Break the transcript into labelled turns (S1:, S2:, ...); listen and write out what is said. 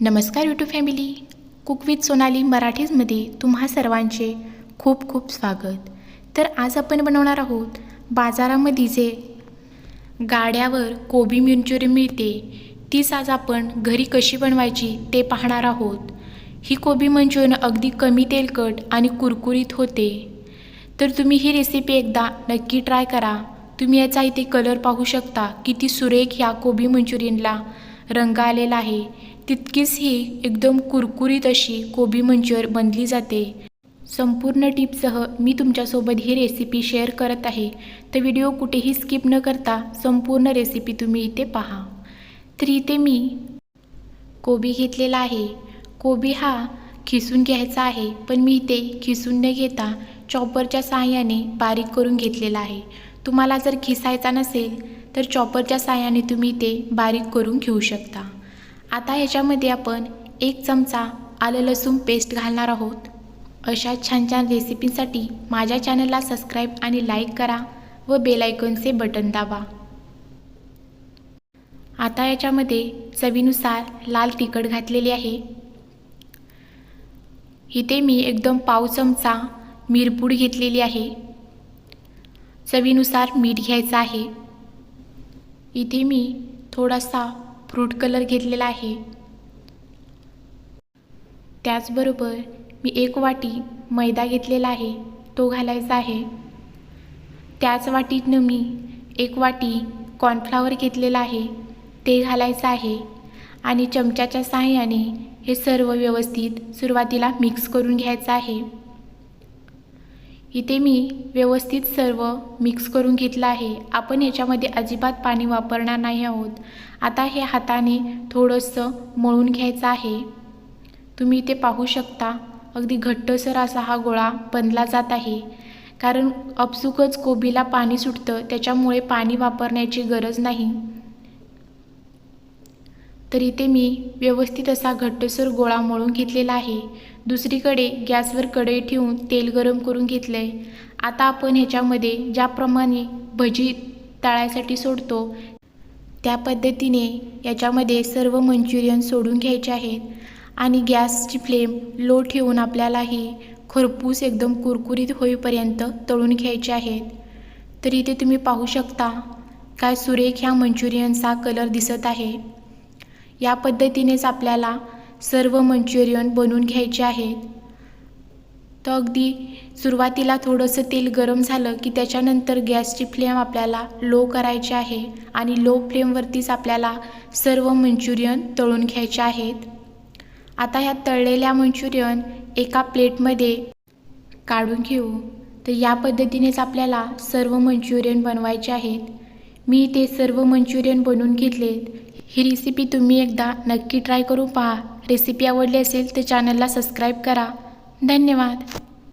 S1: नमस्कार YouTube family cook with Sonali मराठीजमध्ये तुम्हा सर्वांचे खूप खूप स्वागत. तर आज आपण बनवणार आहोत बाजारामध्ये जे गाड्यावर कोबी मंचुरियन मिळते तीच आज आपण घरी कशी बनवायची ते पाहणार आहोत. ही कोबी मंचुरियन अगदी कमी तेलकट आणि कुरकुरीत होते. तर तुम्ही ही रेसिपी एकदा नक्की ट्राय करा. तुम्ही याचा इथे कलर पाहू शकता किती सुरेख ह्या कोबी मंचुरियनला रंग आलेला आहे. तितकीच ही एकदम कुरकुरीत अशी कोबी मंचुर बनली जाते. संपूर्ण टिपसह मी तुमच्यासोबत ही रेसिपी शेअर करत आहे. तर व्हिडिओ कुठेही स्किप न करता संपूर्ण रेसिपी तुम्ही इथे पहा. तर इथे मी कोबी घेतलेला आहे. कोबी हा खिसून घ्यायचा आहे पण मी इथे खिसून न घेता चॉपरच्या सहाय्याने बारीक करून घेतलेला आहे. तुम्हाला जर खिसायचा नसेल तर चॉपरच्या साहाय्याने तुम्ही ते बारीक करून घेऊ शकता. आता ह्याच्यामध्ये आपण एक चमचा आलं लसूण पेस्ट घालणार आहोत. अशा छान छान रेसिपींसाठी माझ्या चॅनलला सबस्क्राईब आणि लाईक करा व बेलायकनचे बटन दाबा. आता याच्यामध्ये चवीनुसार लाल तिखट घातलेली आहे. इथे मी एकदम पाव चमचा मिरपूड घेतलेली आहे. चवीनुसार मीठ घ्यायचं आहे. इथे मी थोडासा फ्रूट कलर घेतलेला आहे. त्याचबरोबर मी एक वाटी मैदा घेतलेला आहे तो घालायचा आहे. त्याच वाटीतनं मी एक वाटी कॉर्नफ्लावर घेतलेला आहे ते घालायचं आहे आणि चमच्याच्या सहाय्याने हे सर्व व्यवस्थित सुरुवातीला मिक्स करून घ्यायचं आहे. इथे मी व्यवस्थित सर्व मिक्स करून घेतलं आहे. आपण याच्यामध्ये अजिबात पाणी वापरणार नाही आहोत. आता हे हाताने थोडंसं मळून घ्यायचं आहे. तुम्ही इथे पाहू शकता अगदी घट्टसर असा हा गोळा बनला जात आहे. कारण अपसुकच कोबीला पाणी सुटतं त्याच्यामुळे पाणी वापरण्याची गरज नाही. तर इथे मी व्यवस्थित असा घट्टसर गोळा मळून घेतलेला आहे. दुसरीकडे गॅसवर कढई ठेवून तेल गरम करून घेतलं आहे आता आपण ह्याच्यामध्ये ज्याप्रमाणे भजी तळायसाठी सोडतो त्या पद्धतीने याच्यामध्ये सर्व मंचुरियन सोडून घ्यायचे आहेत आणि गॅसची फ्लेम लो ठेवून आपल्यालाही खरपूस एकदम कुरकुरीत होईपर्यंत तळून घ्यायचे आहेत. तर इथे तुम्ही पाहू शकता काय सुरेख ह्या मंचुरियनचा कलर दिसत आहे. या पद्धतीनेच आपल्याला सर्व मंचुरियन बनवून घ्यायचे आहेत तर अगदी सुरुवातीला थोडंसं तेल गरम झालं की त्याच्यानंतर गॅसची फ्लेम आपल्याला लो करायची आहे आणि लो फ्लेमवरतीच आपल्याला सर्व मंचुरियन तळून घ्यायचे आहेत. आता ह्या तळलेल्या मंचुरियन एका प्लेटमध्ये काढून घेऊ. तर या पद्धतीनेच आपल्याला सर्व मंचुरियन बनवायचे आहेत. मी ते सर्व मंचुरियन बनवून घेतलेत. ही रेसिपी तुम्ही एकदा नक्की ट्राय करून पहा. रेसिपी आवडली असेल तर चॅनलला सबस्क्राईब करा. धन्यवाद.